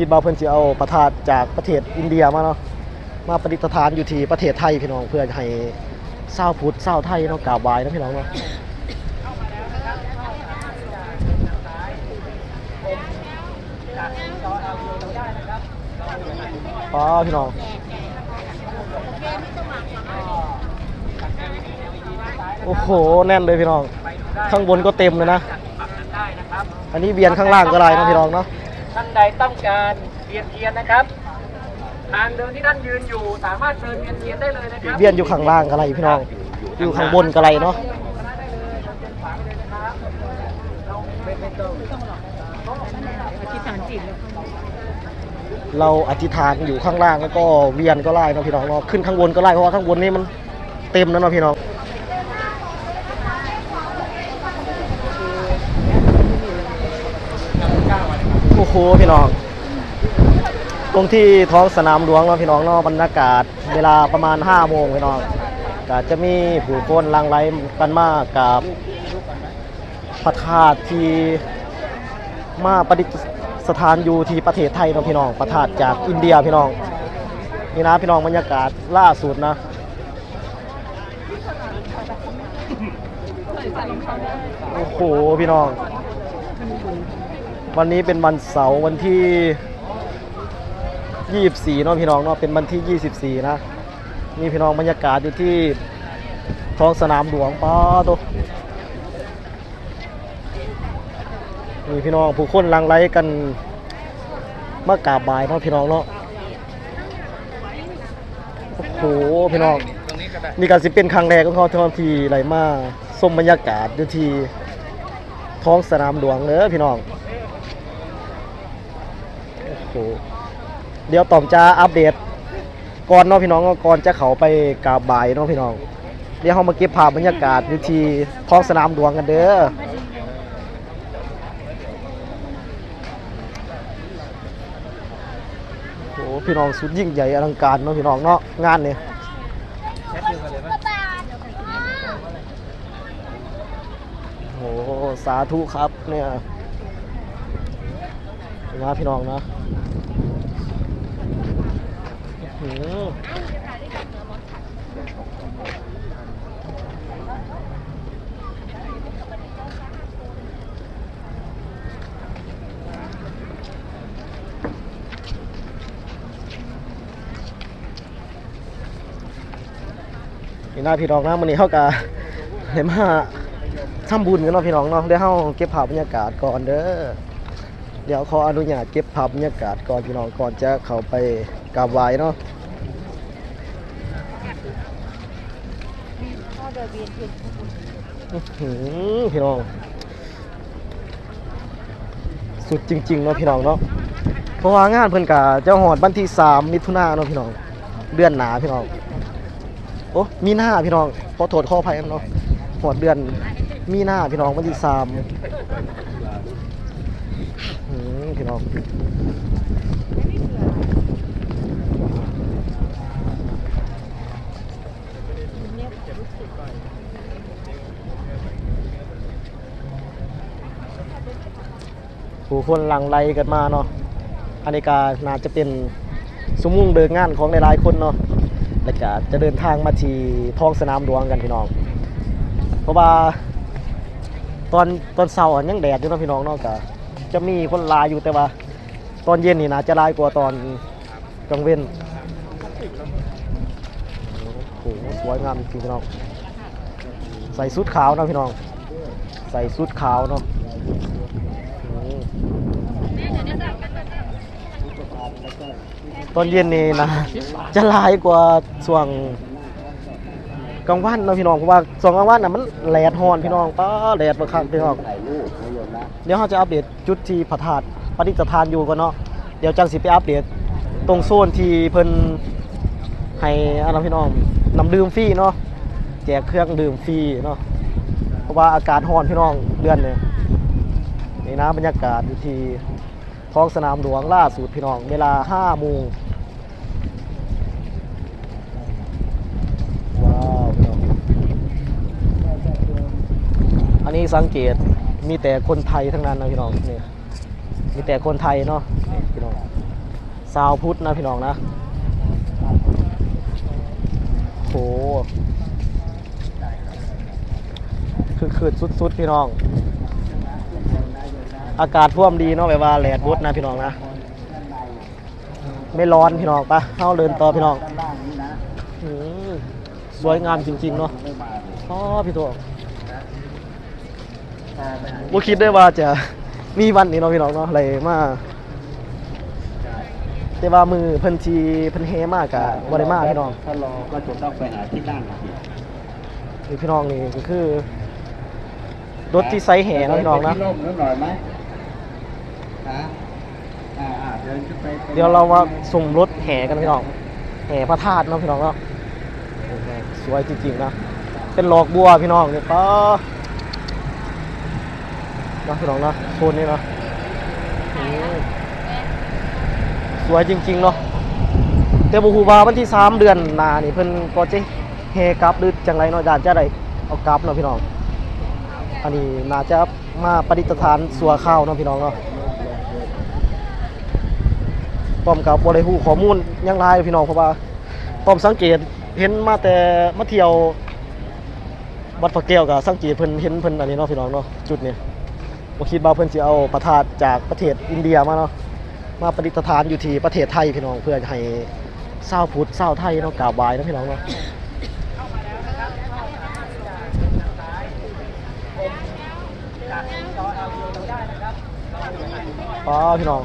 คิดว่าเพิ่อนสิเอาประทาดจากประเทศอินเดียมาเนาะมาประดิษฐานอยู่ที่ประเทศไทยพี่น้องเพื่อให้ชาพุทธชาไทยเนาะกราบไหว้นะพี่น้องเนาะอ๋อพี่น้องโอ้โหแน่นเลยพี่น้อง ข้างบนก็เต็มเลยนะ อันนี้เวียนข้างล่างก็ได้นะพี่น้องเนาะ ท่านใดต้องการเวียนเทียนนะครับ ทางเดินที่ท่านยืนอยู่สามารถเดินเวียนเทียนได้เลยนะครับเวียนอยู่ข้างล่างก็ไรพี่น้อง อยู่ข้างบนก็ไรเนาะเราอธิษฐานอยู่ข้างล่างแล้วก็เวียนก็ไล่เนาะพี่น้องเนาะขึ้นข้างบนก็ไล่เพราะว่าข้างบนนี่มันเต็มแล้วเนาะพี่น้อง โอ้โหพี่น้อง ตรงที่ท้องสนามหลวงเนาะพี่น้องเนาะบรรยากาศ เวลาประมาณ5โมงพี่น้องก็จะมีผู้คนลังไหลกันมากกับพระธาตุที่มาประดิษฐานอยู่ที่ประเทศไทยเนาะพี่น้อง พระธาตุจากอินเดียพี่น้องนี่นะพี่น้องบรรยากาศล่าสุดนะโอ้โหพี่น้อง วันนี้เป็นวันเสาร์วันที่ 24เนาะพี่น้องเนาะเป็นวันที่ 24 นะนี่พี่น้องบรรยากาศอยู่ที่ท้องสนามหลวงป้าโตนี่พี่น้องผู้คนลังไลกันมากราบบ่ายเนาะพี่น้องเนาะโอ้โหพี่น้องนี่การสิเป็นครั้งแรกของเขาที่ที่ไหลมาชมบรรยากาศอยู่ที่ท้องสนามหลวงเนอะพี่น้อง โหเดี๋ยวต่อมจะอัปเดตก่อนเนาะพี่น้องก่อนจะเขาไปกราบบ่ายเนาะพี่น้องเดี๋ยวเรามาเก็บภาพบรรยากาศอยู่ที่ท้องสนามหลวงกันเด้อโอ้พี่น้องสุดยิ่งใหญ่อลังการเนาะพี่น้องเนาะงานเนี่ยโอ้โหสาธุครับเนี่ย มาพี่น้องนะนี่น้าพี่น้องนะมันนี้เข้ากับเห็นมาทำบุญกันเนาะพี่น้องเนาะเดี๋ยวเฮาเก็บภาพบรรยากาศก่อนเด้อ ดี๋ยวขออนุญาตเก็บภาพบรรยากาศก่อนพี่น้องก่อนจะเข้าไปกราบไหว้เนาะพี่น้อง สุดจริงๆเนาะพี่น้องเนาะเพราะว่างานเพิ่นกะจะหอดวันที่3มิถุนาเนาะพี่น้อง เดือนหนาพี่น้อง โอ้มีหน้าพี่น้องขอโทษขออภัยกันเนาะหอดเดือนมีหน้าพี่น้องวันที่สาม มพี่น้องผู้คนหลังไหลกันมาเนาะอันนี้ก็น่าจะเป็นสมุ่งเดินงานของหลายๆคนเนาะแล้วก็จะเดินทางมาที่ท้องสนามหลวงกันพี่น้อง เพราะว่าตอนตอนเช้าอะยังแดดอยู่นะพี่น้องเนาะก็ จะมีคนลายอยู่แต่ว่า ตอนเย็นนี่นะจะลายกว่าตอนกลางเว้นโอ้โหสวยงามจริงๆพี่น้องใส่ชุดขาวนะพี่น้อง ใส่ชุดขาวเนาะอืมตอนเย็นนี่นะจะลายกว่าช่วง กลางวันเนาะพี่น้องเพราะว่าช่วงกลางวันน่ะมันแดดร้อนพี่น้องป้าแดดบ่คักพี่น้องเดี๋ยวเราจะอัปเดตจุดที่พระธาตุปฏิสถานอยู่ก่อนเนาะเดี๋ยวจังสิไปอัปเดตตรงโซนที่เพิ่นให้อันนั้นพี่น้องน้ำดื่มฟรีเนาะแจกเครื่องดื่มฟรีเนาะเพราะว่าอากาศร้อนพี่น้องเดือนนี้นี่นะบรรยากาศอยู่ที่ท้องสนามหลวงล่าสุดพี่น้อง เวลา5โมง ว้าวพี่น้องอั นนี้สังเกตมีแต่คนไทยทั้งนั้นนะพี่น้องนี่มีแต่คนไทยเนาะนพี่น้องสาวพุทธนะพี่น้องนะโหคือคืดสุดๆพี่น้อง อากาศท่วมดีเนาะแบบว่าแหลดบุดนะพี่น้องนะไม่ร้อนพี่น้องปะเข้าเดินต่อพี่น้องสวยงามจริงๆเนาะอ๋อพี่ตัว บ่คิดได้ว่าจะมีวันนี้เนาะพี่น้องเนาะอะไรมาแต่ว่ามือเพิ่นชีเพิ่นเฮมากกะบ่ได้มาพี่น้องถ้ารอก็จะต้องไปหาที่นั่งอีกนี่พี่น้องนี่ก็คือรถที่ไซส์แห่เนาะพี่น้องนะร่มนิดหน่อยไหมเดี๋ยวเรามาส่งรถแห่กันพี่น้องแห่พระธาตุเนาะพี่น้องเนาะสวยจริงๆนะเป็นหลอกบัวพี่น้องเนี่ยป้า นาะพี่น้องเนาะโซนนี้เนาะอืมสวยจริง ๆ เนาะแต่บุคูบาวันที่สามเดือนหนานี่เพิ่นก็จะเฮกลับหรือจังไรเนาะญาติจะได้เอากลับเนาะพี่น้อง อันนี้น่าจะมาประดิษฐานสัวข้าวเนาะพี่น้องเนาะป้อมกับบริหูข้อมูลหยังหลายพี่น้องเพราะว่าป้อมสังเกตเห็นมาแต่มาเที่ยววัดพระแก้วกับสังเกตเพิ่นเห็นเพิ่นอันนี้เนาะพี่น้องเนาะจุดนี้ บ่คิดว่าเพิ่อนสิเอาประทาดจากประเทศอินเดียมาเนาะมาประดิษฐานอยู่ที่ประเทศไทยพี่น้องเพื่อให้ชาวพุทธชาวไทยเนาะกราบไหว้นะพี่น้องเนาะอ๋อพี่น้อง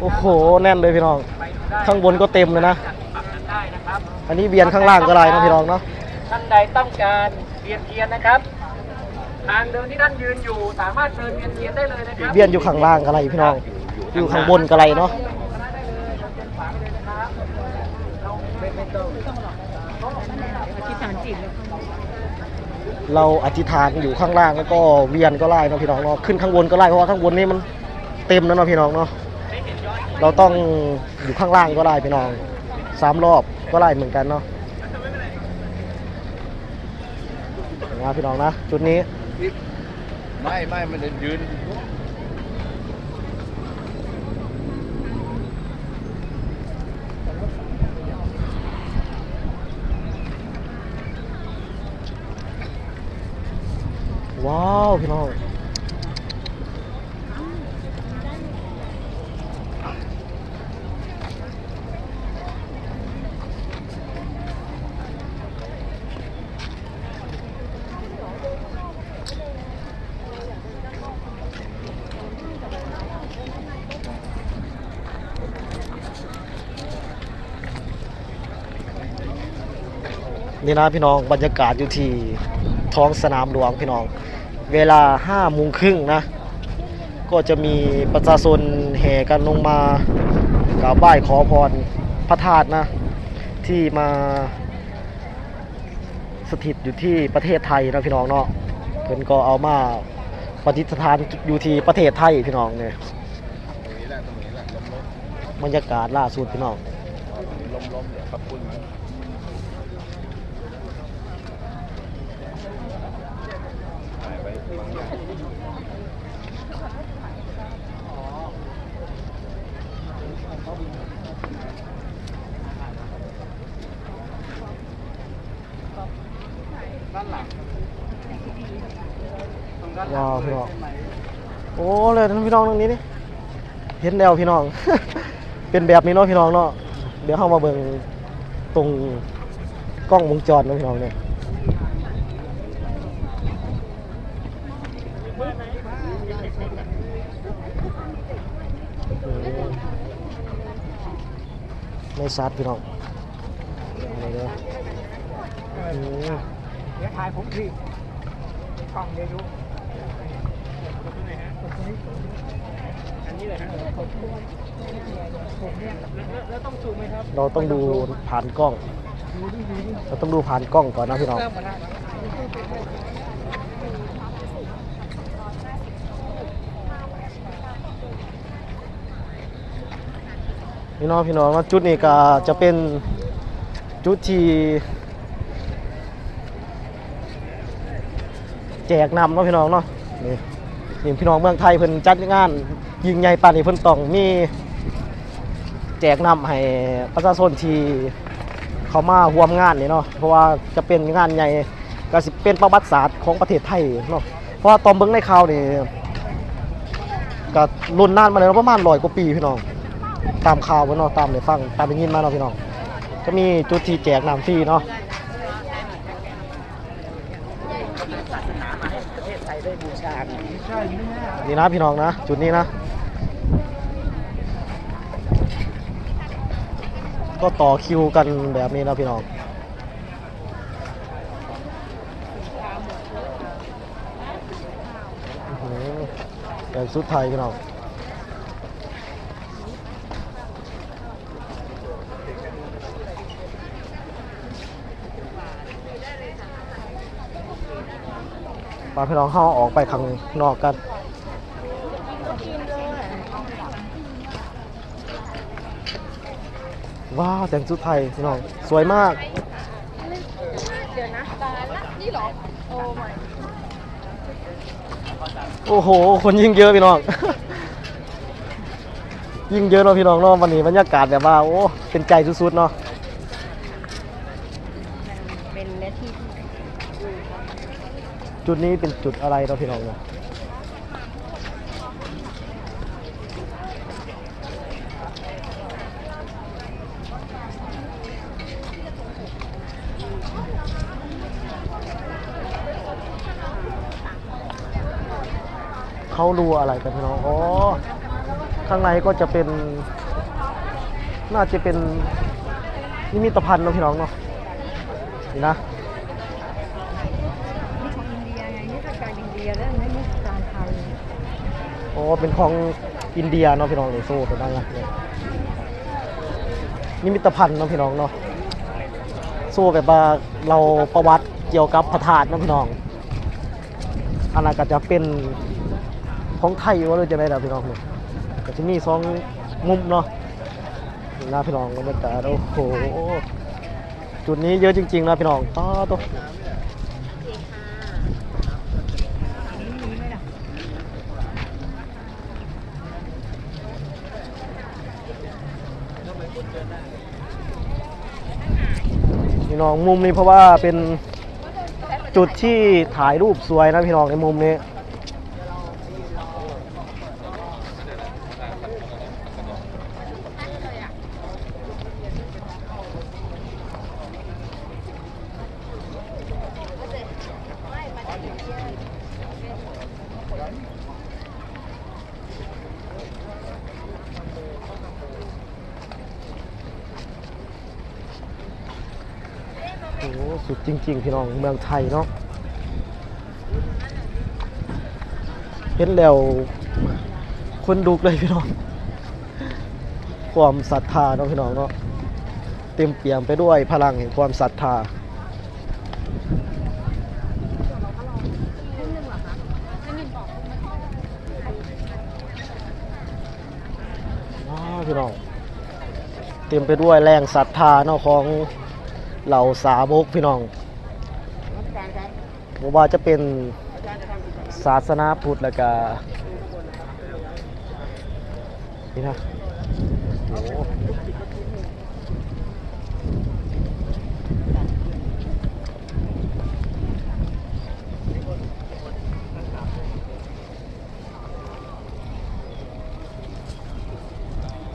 โอ้โหแน่นเลยพี่น้อง ข้างบนก็เต็มเลยนะ อันนี้เวียนข้างล่างก็ได้นะพี่น้องเนาะ ใดต้องการเวียนเทียนนะครับ ทางเดินที่ท่านยืนอยู่สามารถเดินเวียนเทียนได้เลยนะครับเวียนอยู่ข้างล่างก็ไรพี่น้อง อยู่ข้างบนก็ไรเนาะเราอธิษฐานอยู่ข้างล่างแล้วก็เวียนก็ไล่เนาะพี่น้องเนาะขึ้นข้างบนก็ไล่เพราะว่าข้างบนนี่มันเต็มแล้วเนาะพี่น้องเนาะเราต้องอยู่ข้างล่างก็ไล่พี่น้องสามรอบก็ไล่เหมือนกันเนาะ นะพี่น้องนะจุดนี้ ไม่ไม่มันจะยืนว้าว พี่น้อง นี่นะพี่น้องบรรยากาศอยู่ที่ท้องสนามหลวงพี่น้อง เวลาห้าโมงครึ่งนะ ก็จะมีประชาชนแห่กันลงมากราบไหว้ขอพรพระธาตุนะ ที่มาสถิตอยู่ที่ประเทศไทยนะพี่น้องเนาะเพิ่นก็เอามาปฏิสถานอยู่ที่ประเทศไทยพี่น้องเนี่ยบรรยากาศล่าสุดพี่น้องลมล้มเดี๋ยวขอบคุณมั้งถ่ายไว้าวพี่น้อง โอ้เลยท่านพี่น้องตรงนี้นี่เห็นแล้วพี่น้อง เป็นแบบนี้เนาะพี่น้องเนาะ เดี๋ยวเข้ามาเบิ่งตรงกล้องวงจรนะพี่น้องเนี่ยอืม ไม่ชัดพี่น้องอะไรเนาะอืมเดี๋ยวถ่ายผมทีกล้องเดี๋ยวดูอันนี้เลยฮะผมเนี่ยแล้วแล้วต้องซูมไหมครับเราต้องดูผ่านกล้อง เราต้องดูผ่านกล้องก่อนนะพี่น้อง เริ่มมาแล้ว พี่น้องพี่น้องว่าจุดนี้ก็จะเป็นจุดที่แจกนำเนาะพี่น้องเนาะนี่นี่พี่น้องเมืองไทยเพิ่นจัดงาน ยิงใหญ่ปานนี้เพิ่นต้องมีแจกนำให้ประชาชนที่เขามาร่วมงานนี่เนาะเพราะว่าจะเป็นงานใหญ่ก็สิเป็นประวัติศาสตร์ของประเทศไทยเนาะเพราะว่าตอนเบิ่งในข่าวนี่ก็รุ่นนานมาแล้วประมาณ100กว่าปีพี่น้อง ตามข่าวเนาะตามได้ฟังตามได้ยินมาเนาะพี่น้องก็มีจุดที่แจกน้ำฟรีเนาะนี่นะพี่น้องนะ จุดนี้นะ ก็ต่อคิวกันแบบนี้นะพี่น้องอื้อหืออย่างสุดไทยพี่น้อง ปาพี่น้องเข้าออกไปข้างนอกกันว้าวแต่งชุดไทยพี่น้องสวยมากเดี๋ยวนะตายละนี่เหรอโอ้ my โอ้โห คนยิ่งเยอะพี่น้อง ยิ่งเยอะเนาะพี่น้องเนาะวันนี้บรรยากาศแบบว่าโอ้เป็นใจสุดๆเนาะเป็นเนื้อที่ จุดนี้เป็นจุดอะไรเนาพี่น้องเนาะเขาดูอะไรกันพี่น้อง อ๋อ ข้างในก็จะเป็น น่าจะเป็นนิมิตภัณฑ์เนาะพี่น้องเนาะ นี่นะ นี่ของอินเดียไงนี่คือการอินเดียแล้วไม่นี่คือการไทยโอ้เป็นของอินเดียเนาะพี่น้องเลยโซ่ตัวนั้นนะเนี่ยนิมิตภัณฑ์เนาะพี่น้องเนาะโซ่แบบว่าเราประวัติเกี่ยวกับพระธาตุเนาะพี่น้องอันนั้นก็จะเป็นของไทยว่าเลยจะได้แล้วพี่น้องเนี่ยก็จะมีสองมุมเนาะนี่นะพี่น้องบรรยากาศโอ้โหจุดนี้เยอะจริงๆนะพี่น้องต่อตัว พี่น้องมุมนี้เพราะว่าเป็นจุดที่ถ่ายรูปสวยนะพี่น้องในมุมนี้ สุดจริง ๆ พี่น้องเมืองไทยเนาะเห็นแล้วคนดุกเลยพี่น้อง ความศรัทธาเนาะพี่น้องเนาะเต็มเปี่ยมไปด้วยพลังแห่งความศรัทธาพี่น้องเต็มไปด้วยแรงศรัทธาเนาะของ เหล่าสาวกพี่น้องบ่ว่าจะเป็นศาสนาพุทธแล้วก็นี่นะ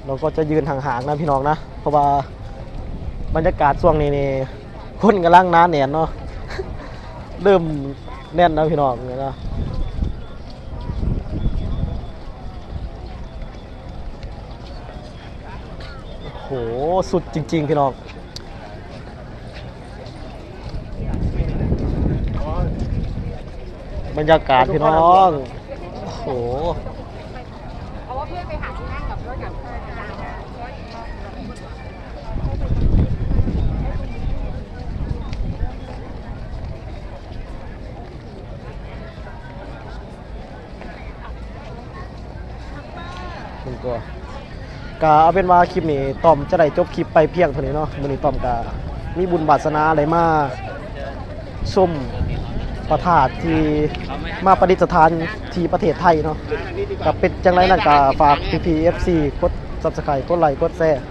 เราก็จะยืนห่างๆนะพี่น้องนะ เพราะว่า บรรยากาศช่วงนี้นี่คนกำลังน้าแน่นเนาะเริ่มแน่นแล้วพี่น้องเนี่ยนะโอ้โหสุดจริง ๆ พี่น้องบรรยากาศพี่น้อง โอ้โห เอาว่าเพื่อนไปหาที่นั่งกับรถกับเพื่อนนะุณกกาเอาเป็นว่าคลิปนี้ต้อมจะได้จบคลิปไปเพียงเท่านี้เนาะมื้อนี้ต้อมกามีบุญบาสนาอะไรมาชมประธาตที่มาประดิษฐานที่ประเทศไทยเนาะกับเป็นจังไรนั่นก็ฝาก PPFC กด Subscribe กดไลค์กดแชร์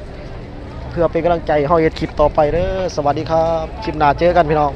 เพื่อเป็นกำลังใจให้เฮาเฮ็ดคลิปต่อไปเด้อสวัสดีครับ คลิปหน้าเจอกันพี่น้อง